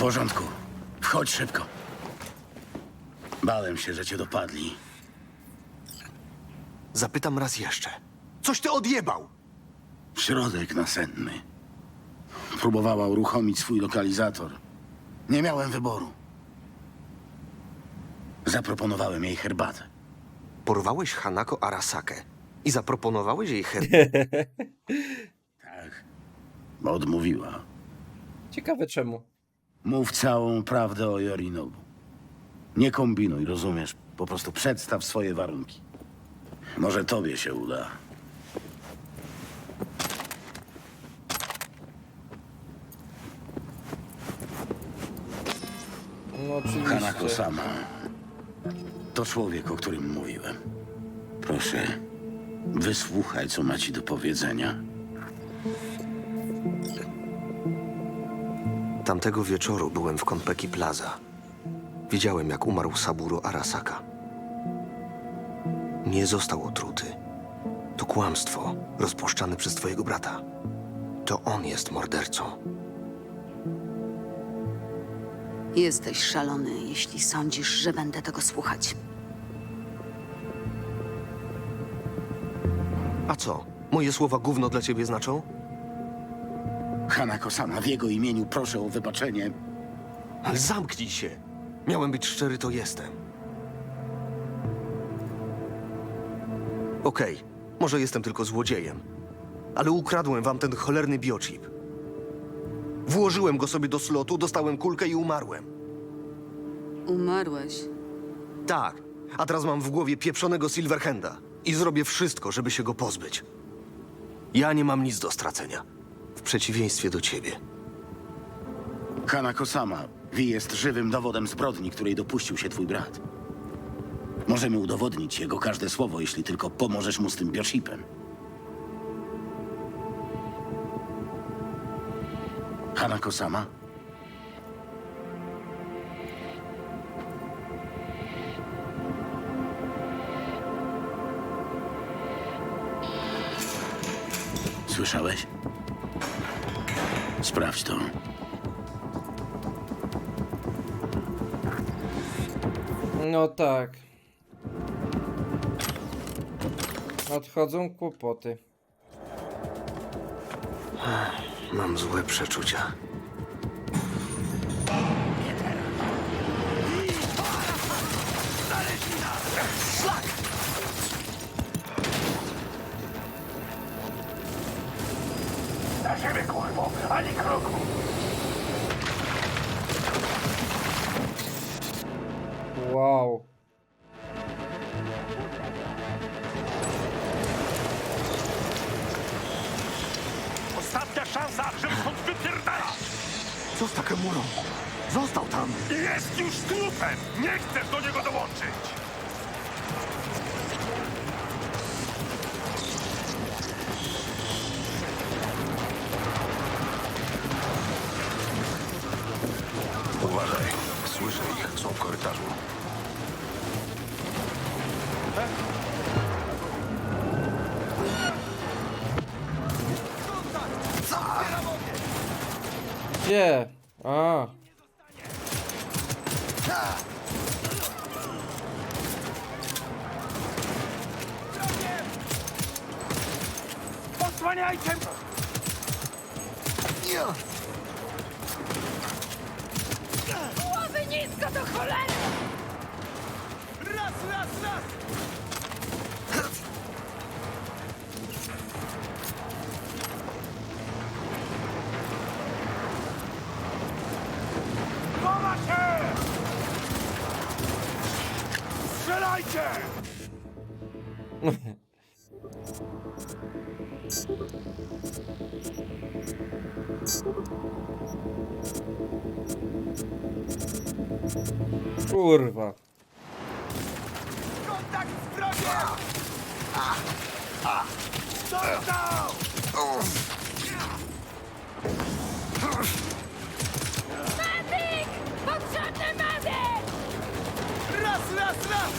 porządku. Wchodź szybko. Bałem się, że cię dopadli. Zapytam raz jeszcze. Coś ty odjebał! Środek nasenny. Próbowała uruchomić swój lokalizator. Nie miałem wyboru. Zaproponowałem jej herbatę. Porwałeś Hanako Arasakę i zaproponowałeś jej her... Tak. Bo odmówiła. Ciekawe czemu. Mów całą prawdę o Yorinobu. Nie kombinuj, rozumiesz? Po prostu przedstaw swoje warunki. Może tobie się uda. No oczywiście. sama. To człowiek, o którym mówiłem. Proszę, wysłuchaj, co ma ci do powiedzenia. Tamtego wieczoru byłem w Konpeki Plaza. Widziałem, jak umarł Saburo Arasaka. Nie został otruty. To kłamstwo rozpuszczane przez twojego brata. To on jest mordercą. Jesteś szalony, jeśli sądzisz, że będę tego słuchać. A co? Moje słowa gówno dla ciebie znaczą? Hanako sama, w jego imieniu proszę o wybaczenie. Ale zamknij się! Miałem być szczery, to jestem. Okej, może jestem tylko złodziejem, ale ukradłem wam ten cholerny biochip. Włożyłem go sobie do slotu, dostałem kulkę i umarłem. Umarłeś. Tak, a teraz mam w głowie pieprzonego Silverhanda i zrobię wszystko, żeby się go pozbyć. Ja nie mam nic do stracenia, w przeciwieństwie do ciebie. Hanako sama, Wi jest żywym dowodem zbrodni, której dopuścił się twój brat. Możemy udowodnić jego każde słowo, jeśli tylko pomożesz mu z tym biochipem. Hanako sama? Słyszałeś? Sprawdź to. No tak. Nadchodzą kłopoty. Mam złe przeczucia. Na ziemię, kurwo! Ani kroku! Wow. Ostatnia szansa, żeby stąd wypierdalać! Co z Takemurą? Został tam! Jest już trupem! Nie chcesz do niego dołączyć! Gdzie? A. Osłaniajcie! Głowy nisko do cholery! Raz, raz, raz! Strzelajcie! Kurwa. Medyk! Potrzebny medyk! Raz, raz, raz!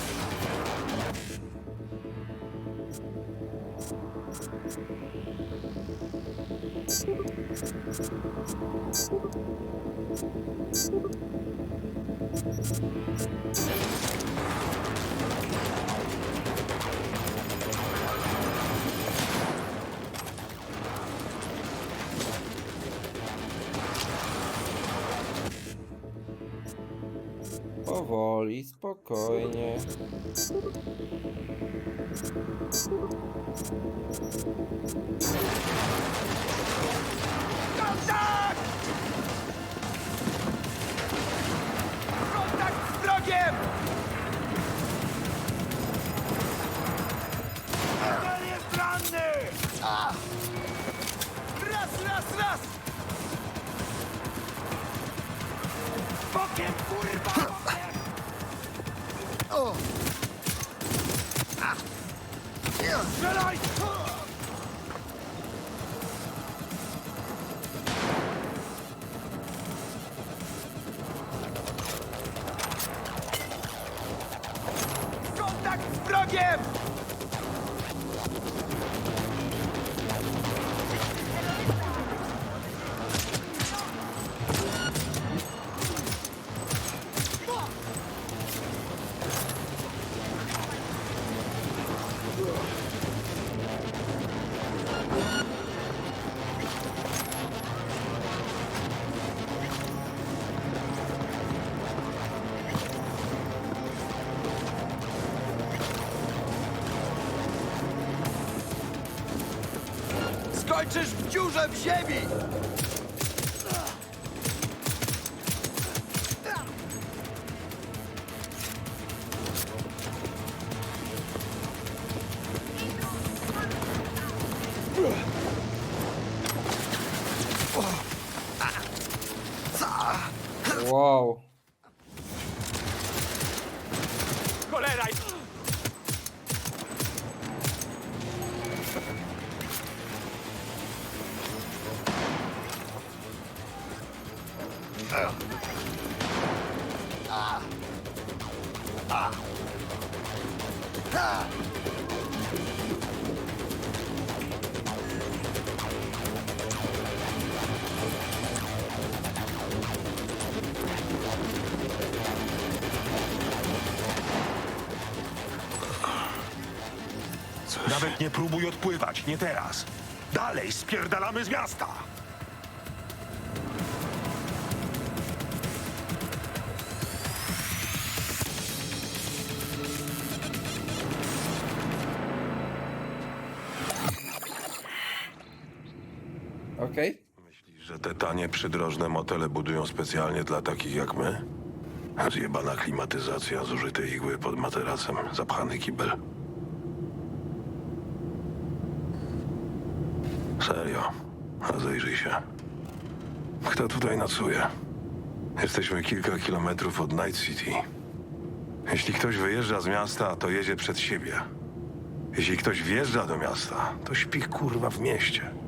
Spokojnie. Skończysz w dziurze w ziemi! Nawet nie próbuj odpływać, nie teraz. Dalej, spierdalamy z miasta! Tanie, przydrożne motele budują specjalnie dla takich jak my? Zjebana klimatyzacja, zużyte igły pod materacem, zapchany kibel. Serio, rozejrzyj się. Kto tutaj nocuje? Jesteśmy kilka kilometrów od Night City. Jeśli ktoś wyjeżdża z miasta, to jedzie przed siebie. Jeśli ktoś wjeżdża do miasta, to śpi kurwa w mieście.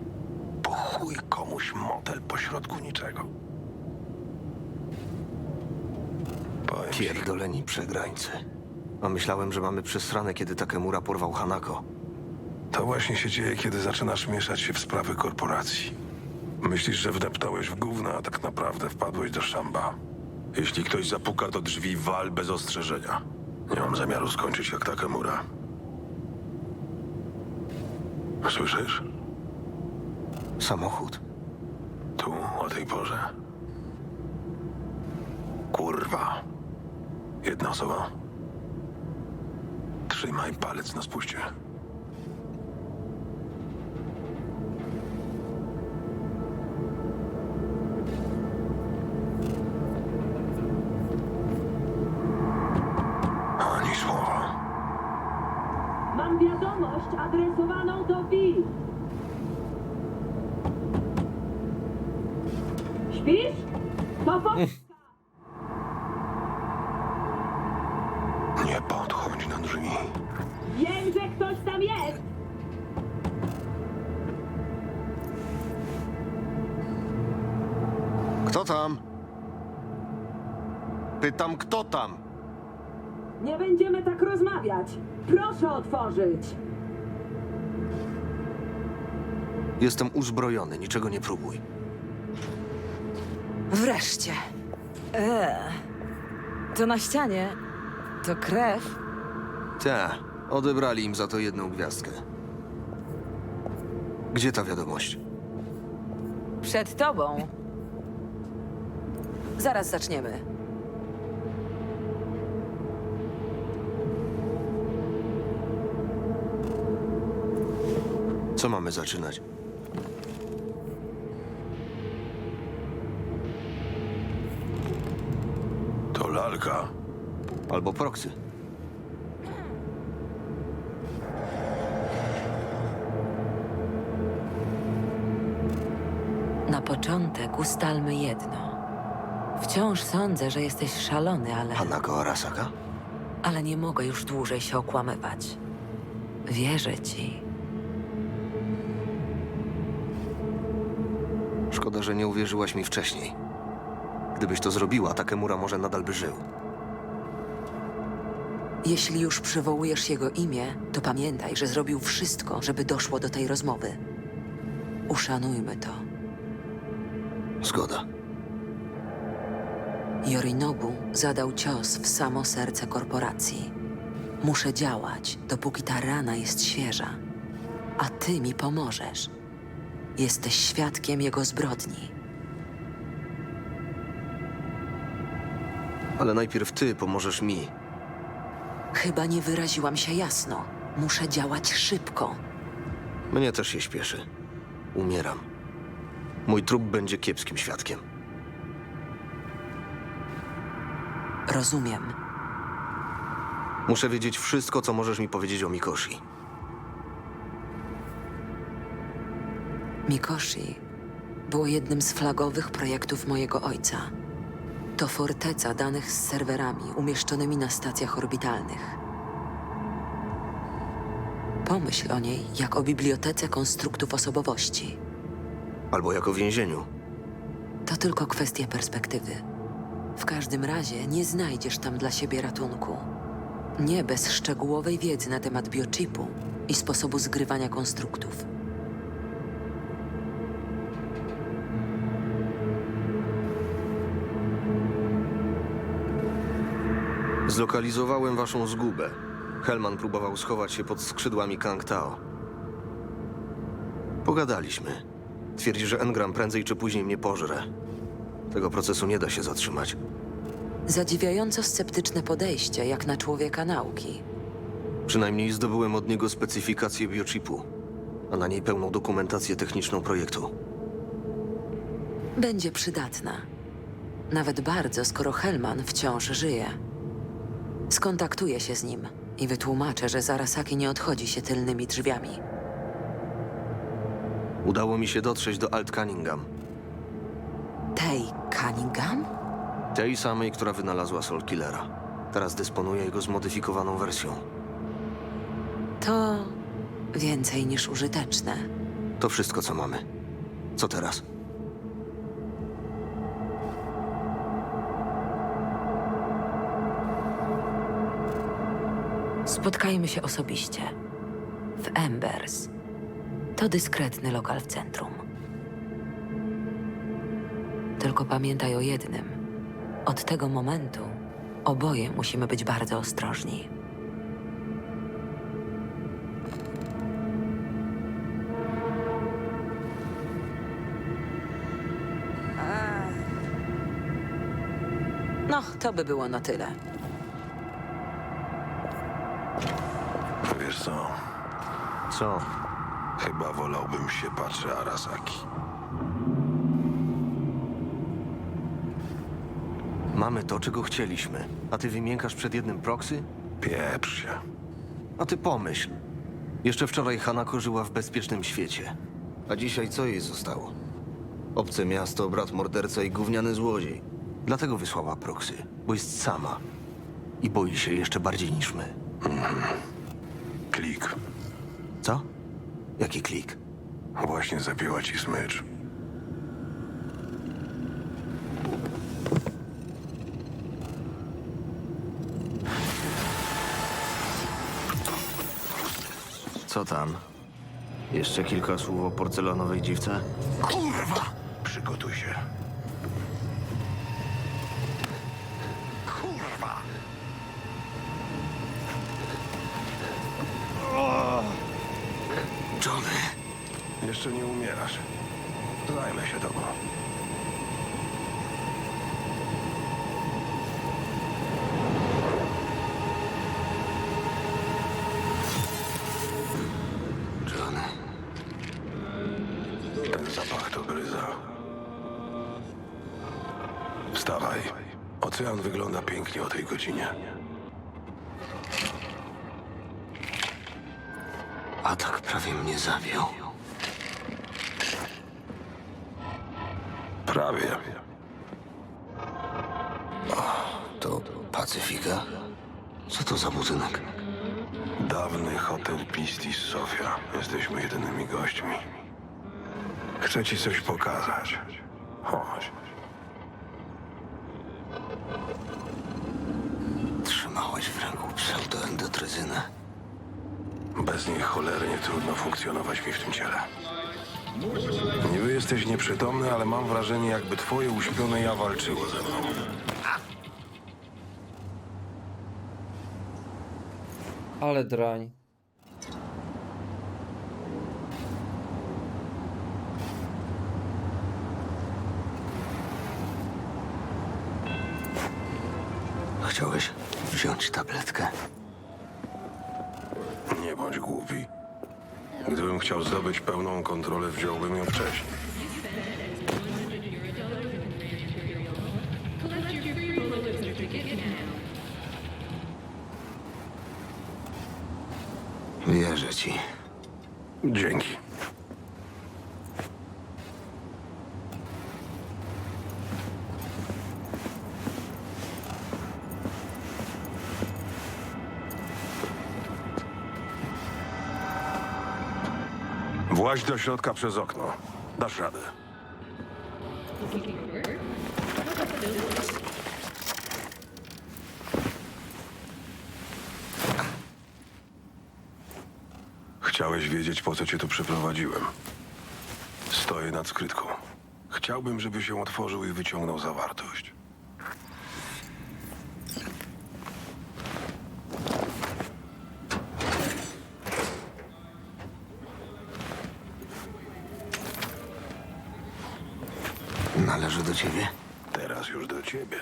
Chuj komuś motel pośrodku niczego. Powiem ci, Pierdoleni przegrańcy. A myślałem, że mamy przesrane, kiedy Takemura porwał Hanako. to właśnie się dzieje, kiedy zaczynasz mieszać się w sprawy korporacji. Myślisz, że wdeptałeś w gówno, a tak naprawdę wpadłeś do szamba. Jeśli ktoś zapuka do drzwi, wal bez ostrzeżenia. Nie mam zamiaru skończyć jak Takemura. Słyszysz? Samochód. Tu, o tej porze. Kurwa. Jedna osoba. Trzymaj palec na spuście. Ani słowa. Mam wiadomość adresowaną do Wi. Pytam, kto tam? Nie będziemy tak rozmawiać. Proszę otworzyć. Jestem uzbrojony, niczego nie próbuj. Wreszcie. Eee. To na ścianie. To krew. Ta, odebrali im za to jedną gwiazdkę. Gdzie ta wiadomość? Przed tobą. Zaraz zaczniemy. Co mamy zaczynać? To lalka. Albo proksy. Na początek ustalmy jedno. Wciąż sądzę, że jesteś szalony, ale, Hanako Arasaka? ale nie mogę już dłużej się okłamywać. Wierzę ci. Że nie uwierzyłaś mi wcześniej. Gdybyś to zrobiła, Takemura może nadal by żył. Jeśli już przywołujesz jego imię, to pamiętaj, że zrobił wszystko, żeby doszło do tej rozmowy. Uszanujmy to. Zgoda. Yorinobu zadał cios w samo serce korporacji. Muszę działać, dopóki ta rana jest świeża. A ty mi pomożesz. Jesteś świadkiem jego zbrodni. Ale najpierw ty pomożesz mi. Chyba nie wyraziłam się jasno. Muszę działać szybko. Mnie też się śpieszy. Umieram. Mój trup będzie kiepskim świadkiem. Rozumiem. Muszę wiedzieć wszystko, co możesz mi powiedzieć o Mikoshi. Mikoshi było jednym z flagowych projektów mojego ojca. To forteca danych z serwerami umieszczonymi na stacjach orbitalnych. Pomyśl o niej jak o bibliotece konstruktów osobowości. Albo jako więzieniu. To tylko kwestia perspektywy. W każdym razie nie znajdziesz tam dla siebie ratunku. Nie bez szczegółowej wiedzy na temat biochipu i sposobu zgrywania konstruktów. Zlokalizowałem waszą zgubę. Helman próbował schować się pod skrzydłami Kang Tao. Pogadaliśmy. Twierdzi, że Engram prędzej czy później mnie pożre. Tego procesu nie da się zatrzymać. Zadziwiająco sceptyczne podejście, jak na człowieka nauki. Przynajmniej zdobyłem od niego specyfikację biochipu, a na niej pełną dokumentację techniczną projektu. Będzie przydatna. Nawet bardzo, skoro Helman wciąż żyje. Skontaktuję się z nim i wytłumaczę, że Zarasaki nie odchodzi się tylnymi drzwiami. Udało mi się dotrzeć do Alt Cunningham, Tej Cunningham? tej samej, która wynalazła Soul Killera. Teraz dysponuję jego zmodyfikowaną wersją. To więcej niż użyteczne. To wszystko, co mamy. Co teraz? Spotkajmy się osobiście. W Embers. To dyskretny lokal w centrum. Tylko pamiętaj o jednym. Od tego momentu oboje musimy być bardzo ostrożni. No, to by było na tyle. Wiesz co? Co? Chyba wolałbym się patrzę Arasaki. Mamy to, czego chcieliśmy. A ty wymiękasz przed jednym proksy? Pieprz się. A ty pomyśl. Jeszcze wczoraj Hanako żyła w bezpiecznym świecie. A dzisiaj co jej zostało? Obce miasto, brat morderca i gówniany złodziej. Dlatego wysłała proksy, bo jest sama. I boi się jeszcze bardziej niż my. Klik. Co? Jaki klik? Właśnie zapięła ci smycz. Co tam? Jeszcze kilka słów o porcelanowej dziwce? Kurwa! Przygotuj się. Umierasz. Zajmę się tobą. To. Wstawaj. Ocean wygląda pięknie o tej godzinie. Atak prawie mnie zabił. Prawie. To Pacyfika? Co to za budynek? Dawny hotel Pistis Sofia. Jesteśmy jedynymi gośćmi. Chcę ci coś pokazać. Chodź. Trzymałeś w ręku pseudoendotryzynę. Bez niej cholernie trudno funkcjonować mi w tym ciele. Niby jesteś nieprzytomny, ale mam wrażenie, jakby twoje uśpione ja walczyło ze mną. Ale drań. Chciałeś wziąć tabletkę? Nie bądź głupi. Gdybym chciał zdobyć pełną kontrolę, wziąłbym ją wcześniej. Wierzę ci. Dzięki. Właź do środka przez okno. Dasz radę. Chciałeś wiedzieć, po co cię tu przyprowadziłem. Stoję nad skrytką. Chciałbym, żeby się otworzył i wyciągnął zawartość. Należy do ciebie? Teraz już do ciebie.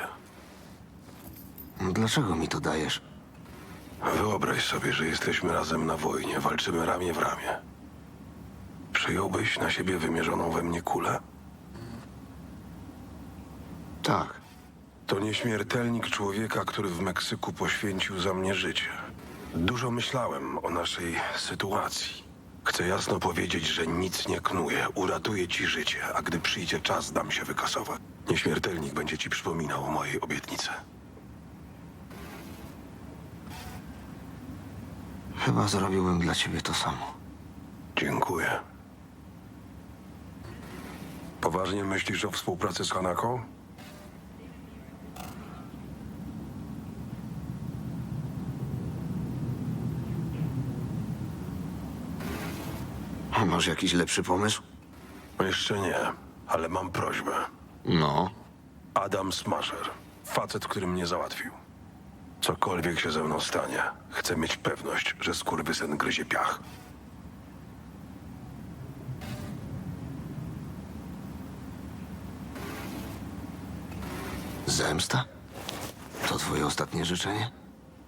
Dlaczego mi to dajesz? Wyobraź sobie, że jesteśmy razem na wojnie, walczymy ramię w ramię. Przyjąłbyś na siebie wymierzoną we mnie kulę? Tak. To nieśmiertelnik człowieka, który w Meksyku poświęcił za mnie życie. Dużo myślałem o naszej sytuacji. Chcę jasno powiedzieć, że nic nie knuję. Uratuję ci życie, a gdy przyjdzie czas, dam się wykasować. Nieśmiertelnik będzie ci przypominał o mojej obietnicy. Chyba zrobiłbym dla ciebie to samo. Dziękuję. Poważnie myślisz o współpracy z Hanako? Masz jakiś lepszy pomysł? Jeszcze nie, ale mam prośbę. No. Adam Smasher, facet, który mnie załatwił. Cokolwiek się ze mną stanie, chcę mieć pewność, że skurwysyn gryzie piach. Zemsta? To twoje ostatnie życzenie?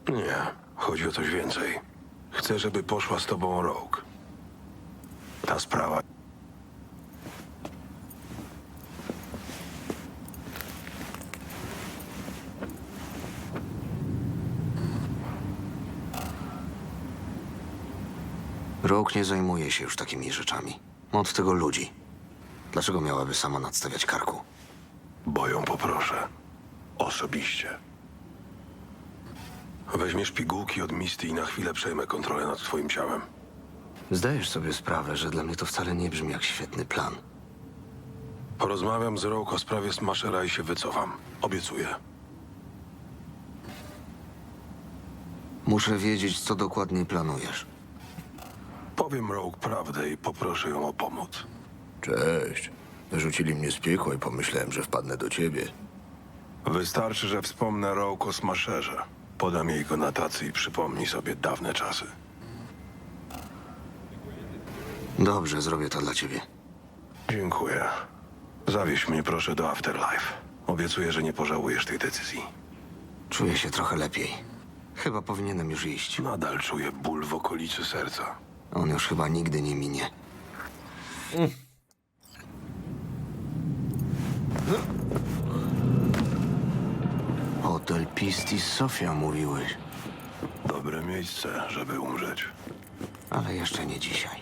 Nie, chodzi o coś więcej. Chcę, żeby poszła z tobą Rogue. Ta sprawa. Rogue nie zajmuje się już takimi rzeczami. Ma od tego ludzi. Dlaczego miałaby sama nadstawiać karku? Bo ją poproszę. Osobiście. Weźmiesz pigułki od Misty i na chwilę przejmę kontrolę nad twoim ciałem. Zdajesz sobie sprawę, że dla mnie to wcale nie brzmi jak świetny plan. Porozmawiam z Rogue o sprawie Smashera i się wycofam. Obiecuję. Muszę wiedzieć, co dokładnie planujesz. Powiem Rogue prawdę i poproszę ją o pomoc. Cześć. Wyrzucili mnie z piekła i pomyślałem, że wpadnę do ciebie. Wystarczy, że wspomnę Rogue o Smasherze. Podam jej go na tacy i przypomnij sobie dawne czasy. Dobrze, zrobię to dla ciebie. Dziękuję. Zawieź mnie proszę do Afterlife. Obiecuję, że nie pożałujesz tej decyzji. Czuję się trochę lepiej. Chyba powinienem już iść. Nadal czuję ból w okolicy serca. On już chyba nigdy nie minie. Hotel Pistis Sofia mówiłeś, Dobre miejsce, żeby umrzeć. ale jeszcze nie dzisiaj.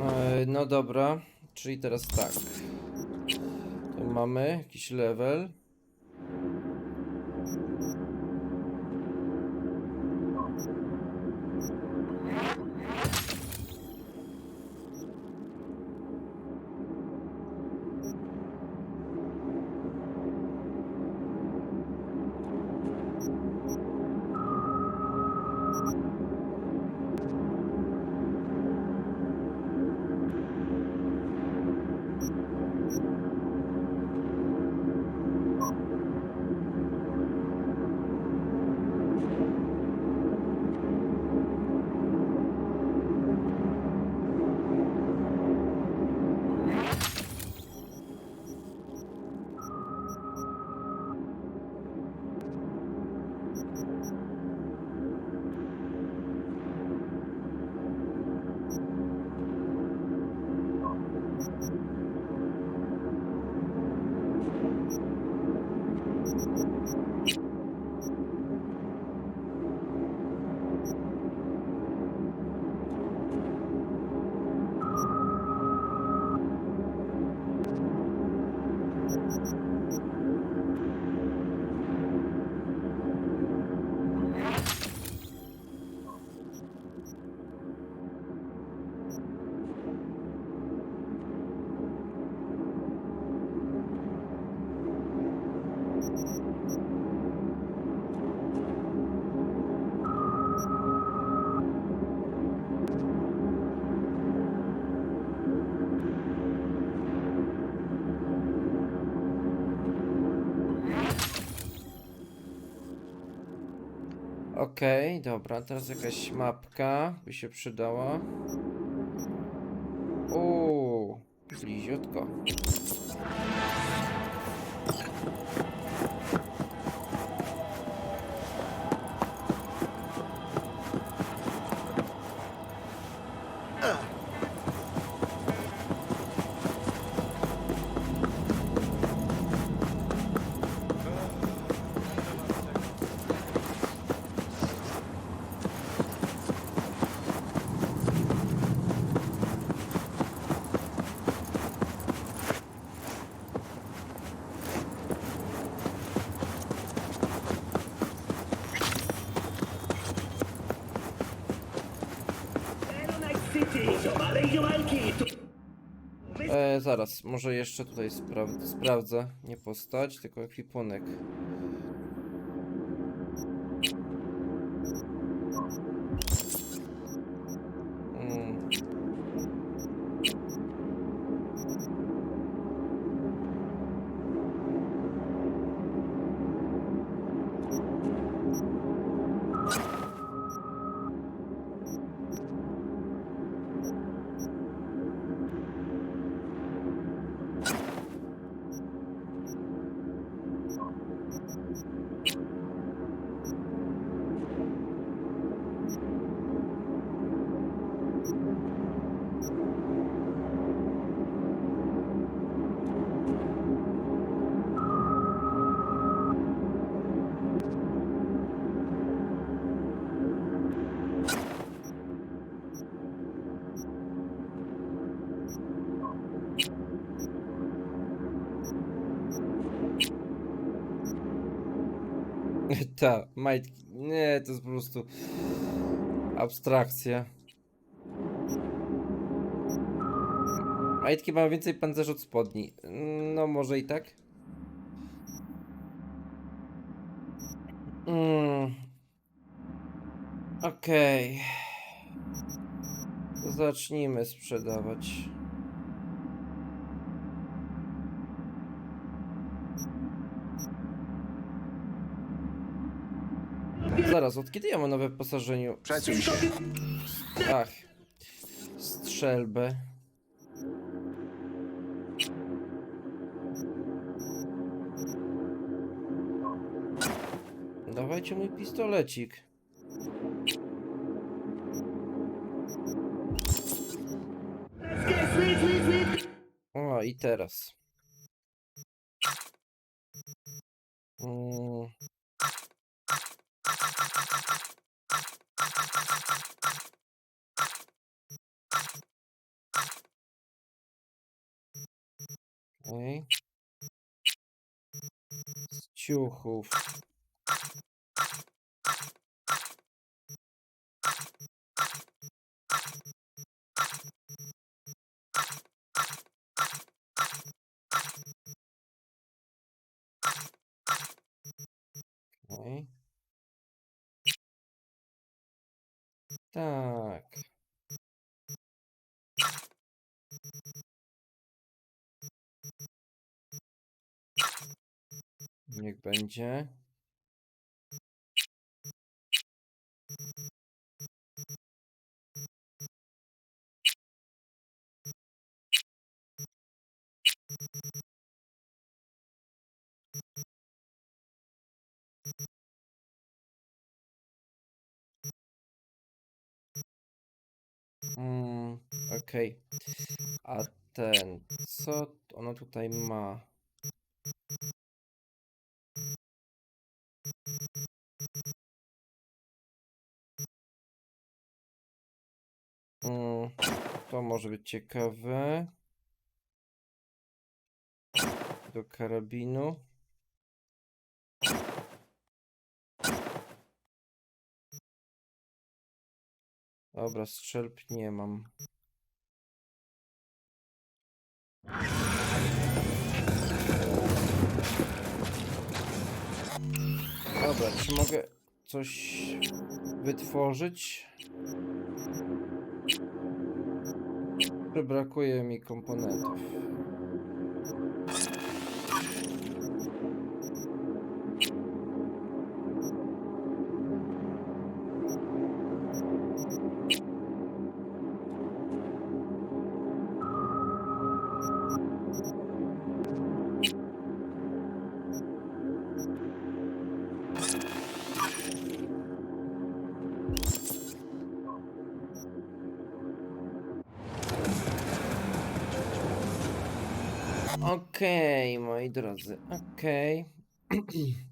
E, No dobra, czyli teraz tak. Tu mamy jakiś level. Thank you. Okej, dobra, teraz jakaś mapka by się przydała. Uuu, bliziutko. Zaraz, może jeszcze tutaj spraw sprawdzę. Nie postać, tylko ekwipunek. Mm. Ta, majtki. Nie, to jest po prostu abstrakcja. Majtki mają więcej pancerza od spodni. No, może i tak. Mm. Okej. To Zacznijmy sprzedawać. Zaraz, od kiedy ja mam na wyposażeniu? Przesuń się. Ach. Strzelbę. Dawajcie mój pistolecik. O, i teraz. Mm. Okej. Z ciuchów. Okej. Niech będzie. Mm, okej. A ten, co ona tutaj ma? Mm, to może być ciekawe. Do karabinu. Dobra, strzelb nie mam. Dobra, czy mogę coś wytworzyć? Że Brakuje mi komponentów. Okej, moi drodzy, okej. Mm.